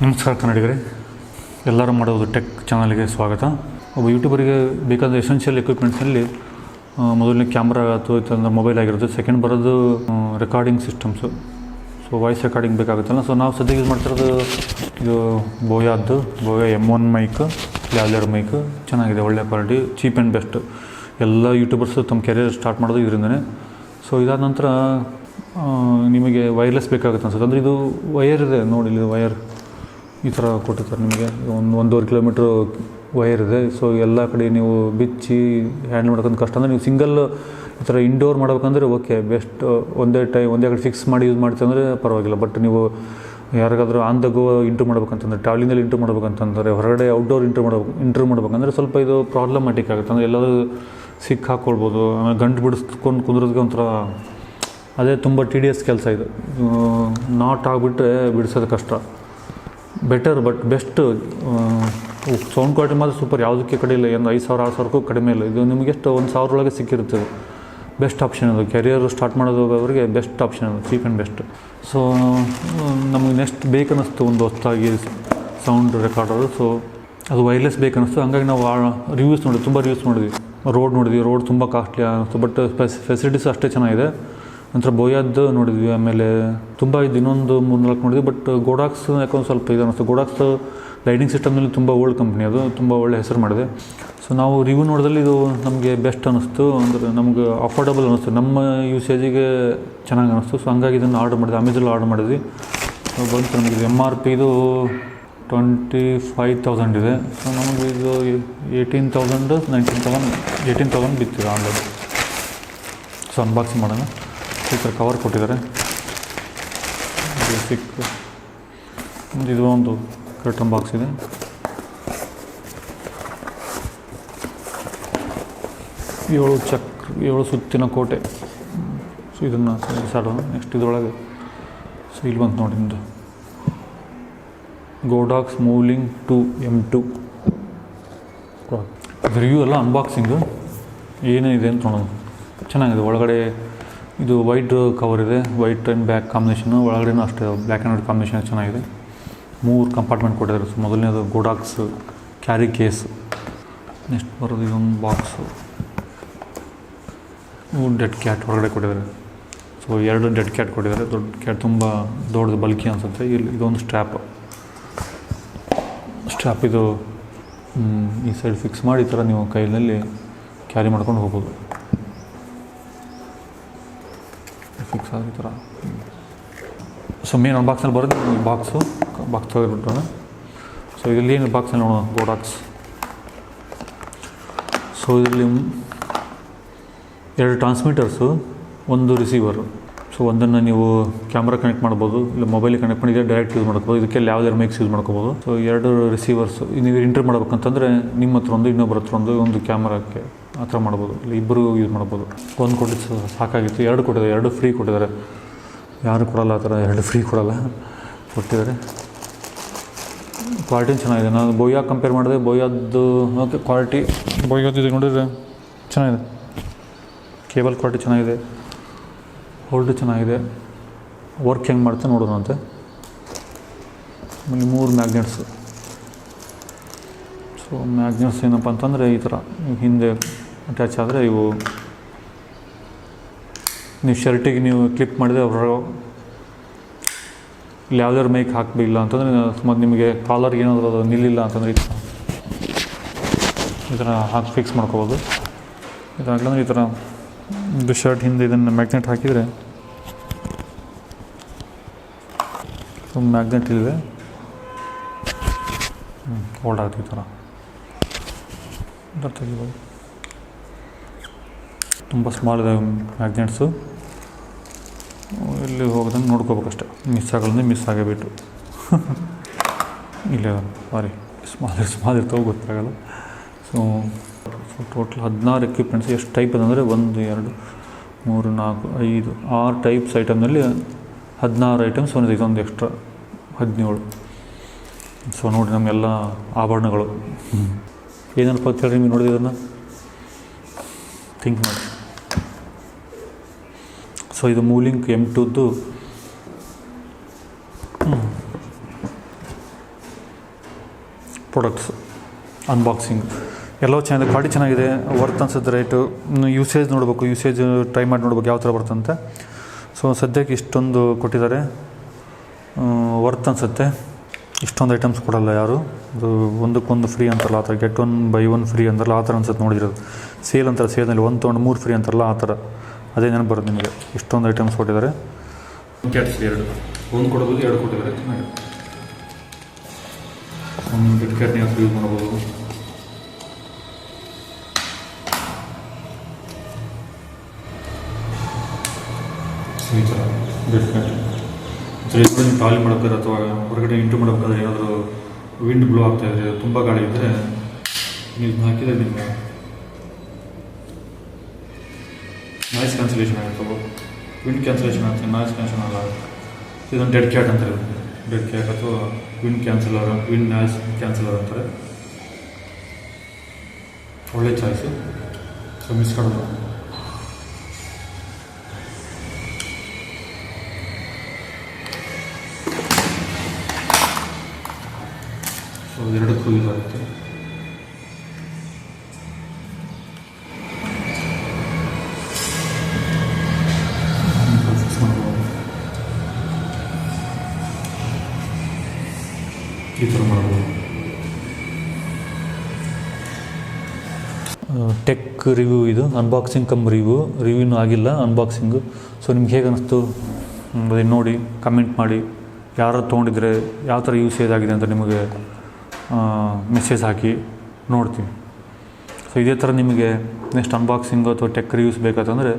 ನಮಸ್ಕಾರ ಕನ್ನಡಿಗರೇ. ಎಲ್ಲರೂ ಮಾಡೋದು ಟೆಕ್ ಚಾನಲ್ಗೆ ಸ್ವಾಗತ. ಒಬ್ಬ ಯೂಟ್ಯೂಬರಿಗೆ ಬೇಕಾದ ಎಸೆನ್ಷಿಯಲ್ ಎಕ್ವಿಪ್ಮೆಂಟ್ಸಲ್ಲಿ ಮೊದಲನೇ ಕ್ಯಾಮ್ರಾ ಅಥವಾ ಇತ್ತಂದ್ರೆ ಮೊಬೈಲ್ ಆಗಿರುತ್ತೆ. ಸೆಕೆಂಡ್ ಬರೋದು recording systems so voice recording ಬೇಕಾಗುತ್ತಲ್ಲ. So ನಾವು ಸದ್ಯ ಯೂಸ್ ಮಾಡ್ತಿರೋದು ಇದು ಬೋಯಾದ್ದು. Boya M one mic lavalier mic ಚೆನ್ನಾಗಿದೆ, ಒಳ್ಳೆ ಕ್ವಾಲಿಟಿ ಚೀಪ್ ಆ್ಯಂಡ್ ಬೆಸ್ಟ್ ಎಲ್ಲ ಯೂಟ್ಯೂಬರ್ಸು ತಮ್ಮ ಕೆರಿಯರ್ ಸ್ಟಾರ್ಟ್ ಮಾಡೋದು ಇದರಿಂದನೇ. ಸೊ ಇದಾದ ನಂತರ ನಿಮಗೆ ವೈರ್ಲೆಸ್ ಬೇಕಾಗುತ್ತೆ ಅನ್ಸುತ್ತೆ. ಅಂದರೆ ಇದು ವೈರ್ ಇದೆ. ನೋಡಿ ಇಲ್ಲಿ ವಯರ್ ಈ ಥರ ಕೊಟ್ಟಿರ್ತಾರೆ ನಿಮಗೆ. ಒಂದು, ಒಂದೂವರೆ ಕಿಲೋಮೀಟ್ರ್ ವೈರ್ ಇದೆ. ಸೊ ಎಲ್ಲ ಕಡೆ ನೀವು ಬಿಚ್ಚಿ ಹ್ಯಾಂಡಲ್ ಮಾಡೋಕ್ಕಂತ ಕಷ್ಟ. ಅಂದರೆ ನೀವು ಸಿಂಗಲ್ ಈ ಥರ ಇಂಡೋರ್ ಮಾಡ್ಬೇಕಂದ್ರೆ ಓಕೆ ಬೆಸ್ಟ್ ಒಂದೇ ಟೈಮ್ ಒಂದೇ ಕಡೆ ಫಿಕ್ಸ್ ಮಾಡಿ ಯೂಸ್ ಮಾಡ್ತೀವಿ ಪರವಾಗಿಲ್ಲ. ಬಟ್ ನೀವು ಯಾರಿಗಾದರೂ ಆನ್ ದ ಗೋ ಇಂಟ್ರೂ ಮಾಡ್ಬೇಕಂತಂದ್ರೆ ಟ್ರಾವೆಲಿಂಗಲ್ಲಿ ಇಂಟ್ರೂ ಮಾಡ್ಬೇಕಂತಂದರೆ, ಹೊರಗಡೆ ಔಟ್ಡೋರ್ ಇಂಟ್ರೂ ಮಾಡ್ಬೇಕು ಇಂಟ್ರೂ ಮಾಡ್ಬೇಕಂದ್ರೆ ಸ್ವಲ್ಪ ಇದು ಪ್ರಾಬ್ಲಮ್ಯಾಟಿಕ್ ಆಗುತ್ತೆ. ಅಂದರೆ ಎಲ್ಲರೂ ಸಿಕ್ ಹಾಕ್ಕೊಳ್ಬೋದು ಆಮೇಲೆ ಗಂಟು ಬಿಡಿಸ್ಕೊಂಡು ಕುಂದ್ರೋದಕ್ಕೆ ಒಂಥರ ಅದೇ ತುಂಬ ಟಿ ಡಿ ಎಸ್ ಕೆಲಸ ಇದು. ನಾಟ್ ಆಗಿಬಿಟ್ರೆ ಬಿಡಿಸೋದು ಕಷ್ಟ. Better but best sound quality ಮಾತ್ರ ಸೂಪರ್ ಯಾವುದಕ್ಕೆ ಕಡೆ ಇಲ್ಲ, ಒಂದು ಐದು ಸಾವಿರ, ಆರು ಸಾವಿರಕ್ಕೂ ಕಡಿಮೆ ಇಲ್ಲ. ಇದು ನಿಮಗೆ ಎಷ್ಟು, ಒಂದು ಸಾವಿರೊಳಗೆ ಸಿಕ್ಕಿರ್ತದೆ ಬೆಸ್ಟ್ ಆಪ್ಷನ್ ಅದು. ಕೆರಿಯರ್ ಸ್ಟಾರ್ಟ್ ಮಾಡೋದವರಿಗೆ ಬೆಸ್ಟ್ ಆಪ್ಷನ್ ಅದು ಚೀಪ್ ಆ್ಯಂಡ್ ಬೆಸ್ಟ್ ಸೊ ನಮಗೆ ನೆಕ್ಸ್ಟ್ ಬೇಕನ್ನಿಸ್ತು ಒಂದು ಹೊಸ್ತಾಗಿ ಸೌಂಡ್ ರೆಕಾರ್ಡರು ಸೊ ಅದು ವೈರ್ಲೆಸ್ ಬೇಕನ್ನಿಸ್ತು ಹಂಗಾಗಿ ನಾವು ರಿವ್ಯೂಸ್ ನೋಡಿದ್ವಿ, ತುಂಬ ರಿವ್ಯೂಸ್ ನೋಡಿದ್ವಿ. ರೋಡ್ ನೋಡಿದ್ವಿ ರೋಡ್ ತುಂಬ ಕಾಸ್ಟ್ಲಿ ಅನ್ನಿಸ್ತು ಬಟ್ ಫೆಸಿಲಿಟೀಸ್ ಅಷ್ಟೇ ಚೆನ್ನಾಗಿದೆ. ನಂತರ ಬೋಯಾದ್ದು ನೋಡಿದ್ವಿ, ಆಮೇಲೆ ತುಂಬ ಇದು ಇನ್ನೊಂದು ಮೂರು ನಾಲ್ಕು ನೋಡಿದ್ವಿ ಬಟ್ ಗೋಡಾಕ್ಸ್ ಯಾಕೊಂದು ಸ್ವಲ್ಪ ಇದು ಅನ್ನಿಸ್ತು ಗೋಡಾಕ್ಸ್ ಲೈಟಿಂಗ್ ಸಿಸ್ಟಮ್ನಲ್ಲಿ ತುಂಬ ಓಲ್ಡ್ ಕಂಪ್ನಿ ಅದು, ತುಂಬ ಒಳ್ಳೆ ಹೆಸರು ಮಾಡಿದೆ. ಸೊ ನಾವು ರಿವ್ಯೂ ನೋಡಿದಲ್ಲಿ ಇದು ನಮಗೆ ಬೆಸ್ಟ್ ಅನ್ನಿಸ್ತು ಅಂದರೆ ನಮ್ಗೆ ಅಫೋರ್ಡಬಲ್ ಅನ್ನಿಸ್ತು ನಮ್ಮ ಯೂಸೇಜಿಗೆ ಚೆನ್ನಾಗಿ ಅನ್ನಿಸ್ತು ಸೊ ಹಂಗಾಗಿ ಇದನ್ನು ಆರ್ಡರ್ ಮಾಡಿದ್ವಿ ಅಮೆಝಲ್ಲಿ ಆರ್ಡರ್ ಮಾಡಿದ್ವಿ. ಸೊ ಬಂತು ನಮಗೆ ಎಂ ಆರ್ ಪಿ ಇದು ಟ್ವೆಂಟಿ ಫೈವ್ ತೌಸಂಡ್ ಇದೆ. ಸೊ ನಮಗೆ ಇದು eighteen thousand nineteen thousand eighteen thousand ಬಿತ್ತಿದೆ online so unboxing ಮಾಡೋಣ. ಈ ಕವರ್ ಕೊಟ್ಟಿದ್ದಾರೆ. ಬೇಸಿಕ್ ಇದು ಒಂದು ಕರ್ಟನ್ ಬಾಕ್ಸ್ ಇದೆ. ಏಳು ಚಕ್ರ ಏಳು ಸುತ್ತಿನ ಕೋಟೆ. ಸೊ ಇದನ್ನು ಸಾಡೋಣ ನೆಕ್ಸ್ಟ್ ಇದರೊಳಗೆ. ಸೊ ಇಲ್ಲಿ ಬಂತು ನೋಡಿ ನಿಮ್ಮದು Godox Movelink two M two review ಎಲ್ಲ ಅನ್ಬಾಕ್ಸಿಂಗು ಏನೇನಿದೆ ಅಂತ ನೋಡೋಣ. ಚೆನ್ನಾಗಿದೆ. ಒಳಗಡೆ ಇದು ವೈಟ್ ಕವರ್ ಇದೆ. ವೈಟ್ ಆ್ಯಂಡ್ ಬ್ಯಾಕ್ ಕಾಂಬಿನೇಷನು ಒಳಗಡೆನೂ ಅಷ್ಟೇ ಬ್ಲ್ಯಾಕ್ ಆ್ಯಂಡ್ ವೈಟ್ ಕಾಂಬಿನೇಷನ್ ಚೆನ್ನಾಗಿದೆ. ಮೂರು ಕಂಪಾರ್ಟ್ಮೆಂಟ್ ಕೊಟ್ಟಿದ್ದಾರೆ. ಸೊ ಮೊದಲನೇದು ಗೋಡಾಕ್ಸ್ ಕ್ಯಾರಿ ಕೇಸ್ ನೆಕ್ಸ್ಟ್ ಬರೋದು ಇದೊಂದು ಬಾಕ್ಸು ಡೆಡ್ ಕ್ಯಾಟ್ ಹೊರಗಡೆ ಕೊಟ್ಟಿದ್ದಾರೆ. ಸೊ ಎರಡು ಡೆಡ್ ಕ್ಯಾಟ್ ಕೊಟ್ಟಿದ್ದಾರೆ. ದೊಡ್ಡ ಕ್ಯಾಟ್ ತುಂಬ ದೊಡ್ಡದು ಬಲ್ಕಿ ಅನಿಸುತ್ತೆ. ಇಲ್ಲಿ ಇದೊಂದು ಸ್ಟ್ರ್ಯಾಪ್ ಸ್ಟ್ರ್ಯಾಪ್ ಇದು ಈ ಸೈಡ್ ಫಿಕ್ಸ್ ಮಾಡಿ ಈ ಥರ ನೀವು ಕೈಯಲ್ಲಿ ಕ್ಯಾರಿ ಮಾಡ್ಕೊಂಡು ಹೋಗ್ಬೋದು. ಫಿಕ್ಸ್ ಆದ ಈ ಥರ ಸೊ ಮೇನ್ ಬಾಕ್ಸಲ್ಲಿ ಬರೋದು ಈ ಬಾಕ್ಸು ಬಾಕ್ಸ್ ತೆಗೆದುಬಿಟ್ಟೋಣ ಸೊ ಇದರಲ್ಲಿ ಏನು ಬಾಕ್ಸಲ್ಲಿ ನೋಡೋಣ ಗೋಡಾಕ್ಸ್ ಸೊ ಇದರಲ್ಲಿ ಎರಡು ಟ್ರಾನ್ಸ್ಮಿಟರ್ಸು ಒಂದು ರಿಸೀವರು ಸೊ ಒಂದನ್ನು ನೀವು ಕ್ಯಾಮ್ರಾ ಕನೆಕ್ಟ್ ಮಾಡ್ಬೋದು, ಇಲ್ಲ ಮೊಬೈಲಿಗೆ ಕನೆಕ್ಟ್ ಮಾಡಿದರೆ ಡೈರೆಕ್ಟ್ ಯೂಸ್ ಮಾಡ್ಕೋಬೋದು ಇದಕ್ಕೆ ಯಾವುದಾದ್ರು ಮೈಕ್ಸ್ ಯೂಸ್ ಮಾಡ್ಕೋಬೋದು. ಸೊ ಎರಡು ರಿಸೀವರ್ಸ್ ನೀವು ಇಂಟರ್ ಮಾಡ್ಬೇಕಂತಂದರೆ ನಿಮ್ಮ ಹತ್ರ ಒಂದು, ಇನ್ನೊಬ್ಬರ ಹತ್ರ ಒಂದು ಒಂದು ಕ್ಯಾಮ್ರಾಕ್ಕೆ ಆ ಥರ ಮಾಡ್ಬೋದು. ಇಲ್ಲ ಇಬ್ಬರು ಯೂಸ್ ಮಾಡ್ಬೋದು. ಒಂದು ಕೊಟ್ಟಿದ್ದು ಸಾಕಾಗಿತ್ತು, ಎರಡು ಕೊಟ್ಟಿದ್ದಾರೆ, ಎರಡು ಫ್ರೀ ಕೊಟ್ಟಿದ್ದಾರೆ. ಯಾರು ಕೊಡಲ್ಲ ಆ ಥರ, ಎರಡು ಫ್ರೀ ಕೊಡಲ್ಲ. ಕೊಟ್ಟಿದ್ದಾರೆ. ಕ್ವಾಲಿಟಿ ಚೆನ್ನಾಗಿದೆ. ನಾನು ಬೋಯಾ ಕಂಪೇರ್ ಮಾಡಿದೆ ಬೋಯಾದ್ದು ಓಕೆ ಕ್ವಾಲಿಟಿ ಬೋಯಾದ್ದು ಇದು ನೋಡಿದರೆ ಚೆನ್ನಾಗಿದೆ. ಕೇಬಲ್ ಕ್ವಾಲಿಟಿ ಚೆನ್ನಾಗಿದೆ. ಹೋಲ್ಡ್ ಚೆನ್ನಾಗಿದೆ. ವರ್ಕ್ ಹೆಂಗೆ ಮಾಡುತ್ತೆ ನೋಡೋಣಂತೆ ಆಮೇಲೆ ಮೂರು ಮ್ಯಾಗ್ನೆಟ್ಸು ಸೊ ಮ್ಯಾಗ್ನೆಟ್ಸ್ ಏನಪ್ಪ ಅಂತಂದರೆ ಈ ಥರ. ಹಿಂದೆ ಅಟ್ಯಾಚ್ ಆದರೆ ಇವು ನೀವು ಶರ್ಟಿಗೆ ನೀವು ಕ್ಲಿಪ್ ಮಾಡಿದರೆ ಅವರು ಇಲ್ಲಿ ಯಾವ್ದಾದ್ರು ಮೈಕ್ ಹಾಕಬೇಕಿಲ್ಲ ಅಂತಂದರೆ ಮತ್ತು ನಿಮಗೆ ಕಾಲರ್ಗೆ ಏನಾದರೂ ಅದು ನಿಲ್ಲಿಲ್ಲ ಅಂತಂದರೆ ಈ ಥರ ಈ ಥರ ಹಾಕಿ ಫಿಕ್ಸ್ ಮಾಡ್ಕೋಬೋದು. ಇದಾಗಲಂದ್ರೆ ಈ ಥರ ಇದು ಶರ್ಟ್ ಹಿಂದೆ ಇದನ್ನು ಮ್ಯಾಗ್ನೆಟ್ ಹಾಕಿದರೆ ಮ್ಯಾಗ್ನೆಟ್ ಇಲ್ಲಿದೆ ಹೋಲ್ಡ್ ಆಗುತ್ತೆ ಈ ಥರ ಈ ಥರ ತೆಗಿಬೋದು. ತುಂಬ ಸ್ಮಾಲ್ ಇದೆ ಮ್ಯಾಗ್ನೆಟ್ಸು ಇಲ್ಲಿ ಹೋಗೋದಂಗೆ ನೋಡ್ಕೋಬೇಕಷ್ಟೆ. ಮಿಸ್ ಆಗಲ್ಲ ಮಿಸ್ ಆಗೇಬಿಟ್ಟು. ಇಲ್ಲ ಸಾರಿ ಸ್ಮಾಲ್ ಸ್ಮಾಲ್ ಇರ್ತವೆ, ಗೊತ್ತಾಗಲ್ಲ. ಸೊ ಸೊ ಟೋಟಲ್ ಹದಿನಾರು ಎಕ್ವಿಪ್ಮೆಂಟ್ಸ್ ಎಷ್ಟು ಟೈಪ್ ಅಂದರೆ ಒಂದು, ಎರಡು, ಮೂರು, ನಾಲ್ಕು, ಐದು, ಆರು ಟೈಪ್ಸ್ ಐಟಮ್ನಲ್ಲಿ ಹದಿನಾರು ಐಟಮ್ಸ್ ಒಂದು ಇದೊಂದು ಎಕ್ಸ್ಟ್ರಾ ಹದಿನೇಳು. ಸೊ ನೋಡಿ ನಮಗೆಲ್ಲ ಆಭರಣಗಳು. ಏನಪ್ಪ ಅಂತ ಹೇಳಿ ನಿಮಗೆ ನೋಡಿದ್ರೆ ಇದನ್ನು ಥಿಂಕ್ ಮಾಡಿ. ಸೊ ಇದು ಮೂಲಿಂಗ್ ಎಂ ಟುದ್ದು ಪ್ರಾಡಕ್ಟ್ಸ್ ಅನ್ಬಾಕ್ಸಿಂಗ್ ಎಲ್ಲೋ ಚೆನ್ನಾಗಿದೆ ಕ್ವಾಲಿಟಿ ಚೆನ್ನಾಗಿದೆ ವರ್ತ್ ಅನ್ಸುತ್ತೆ ರೇಟು ಯೂಸೇಜ್ ನೋಡಬೇಕು ಯೂಸೇಜ್ ಟ್ರೈ ಮಾಡಿ ನೋಡ್ಬೇಕು ಯಾವ ಥರ ಬರ್ತಂತೆ. ಸೊ ಸದ್ಯಕ್ಕೆ ಇಷ್ಟೊಂದು ಕೊಟ್ಟಿದ್ದಾರೆ. ವರ್ತ್ ಅನಿಸುತ್ತೆ. ಇಷ್ಟೊಂದು ಐಟಮ್ಸ್ ಕೊಡಲ್ಲ ಯಾರು. ಅದು ಒಂದಕ್ಕೊಂದು ಫ್ರೀ ಅಂತಾರಲ್ಲ ಆ ಥರ get one buy one free ಅಂತಾರಲ್ಲ ಆ ಥರ ಅನ್ಸುತ್ತೆ ನೋಡಿರೋದು. ಸೇಲ್ ಅಂತಾರೆ ಸೇಲ್ನಲ್ಲಿ ಒಂದು ತೊಗೊಂಡು ಮೂರು ಫ್ರೀ ಅಂತಾರಲ್ಲ ಆ ಥರ. ಅದೇ ನೆನಪು ಬರುತ್ತೆ ನಿಮಗೆ. ಇಷ್ಟೊಂದು ಐಟಮ್ಸ್ ಕೊಟ್ಟಿದ್ದಾರೆ. ಎರಡು. ಒಂದು ಕೊಡೋದು ಎರಡು ಕೊಟ್ಟಿದ್ದಾರೆ. ಚೆನ್ನಾಗಿ ಒಂದು ಕಿಟ್ ಕ್ಯಾಟ್ನ ಯೂಸ್ ಮಾಡ್ಬೋದು ಈ ಥರ ಕಿಟ್ ಕ್ಯಾಟ್ ಸೊ ಇದು ನೀವು ಟ್ರಾಲಿ ಮಾಡಬೇಕಾದ್ರೆ ಅಥವಾ ಹೊರಗಡೆ ಇಂಟು ಮಾಡಬೇಕಾದ್ರೆ ಏನಾದರೂ ವಿಂಡ್ ಬ್ಲೋ ಆಗ್ತಾ ಇದ್ರೆ, ತುಂಬ ಗಾಳಿ ಇದ್ದರೆ ನೀವು ಹಾಕಿದರೆ ನಿಮಗೆ ನಾಯ್ಸ್ ಕ್ಯಾನ್ಸಲೇಷನ್ ಆಗುತ್ತೆ ವಿಂಡ್ ಕ್ಯಾನ್ಸಲೇಷನ್ ಆಗುತ್ತೆ ನಾಯ್ಸ್ ಕ್ಯಾನ್ಸಲ್ ಆಗಲ್ಲ ಇದೊಂದು ಡೆಡ್ ಕ್ಯಾಟ್ ಅಂತಾರೆ. ಡೆಡ್ ಕ್ಯಾಟ್ ಅಥವಾ wind canceller wind noise canceller ಅಂತಾರೆ. ಒಳ್ಳೆ ಚಾಯ್ಸು ಸೊ ಮಿಸ್ ಮಾಡೋದು ಸೊ ಎರಡಕ್ಕೂ ಯೂಸ್ ಆಗುತ್ತೆ. ಈ ಥರ ಮಾಡ್ಬೋದು ಟೆಕ್ ರಿವ್ಯೂ ಇದು ಅನ್ಬಾಕ್ಸಿಂಗ್ ಕಮ್ ರಿವ್ಯೂ ರಿವ್ಯೂನೂ ಆಗಿಲ್ಲ ಅನ್ಬಾಕ್ಸಿಂಗು ಸೊ ನಿಮ್ಗೆ ಹೇಗೆ ಅನ್ನಿಸ್ತು ಅದೇ ನೋಡಿ ಕಮೆಂಟ್ ಮಾಡಿ. ಯಾರು ತೊಗೊಂಡಿದ್ರೆ ಯಾವ ಥರ ಯೂಸ್ ಆಗಿದೆ ಅಂತ ನಿಮಗೆ ಮೆಸೇಜ್ ಹಾಕಿ ನೋಡ್ತೀನಿ. ಸೊ ಇದೇ ಥರ ನಿಮಗೆ ನೆಕ್ಸ್ಟ್ ಅನ್ಬಾಕ್ಸಿಂಗು ಅಥವಾ ಟೆಕ್ ರಿವ್ಯೂಸ್ ಬೇಕಾತಂದರೆ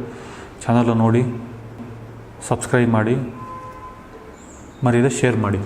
ಚಾನಲ್ ನೋಡಿ ಸಬ್ಸ್ಕ್ರೈಬ್ ಮಾಡಿ ಮರೀದೆ ಶೇರ್ ಮಾಡಿ.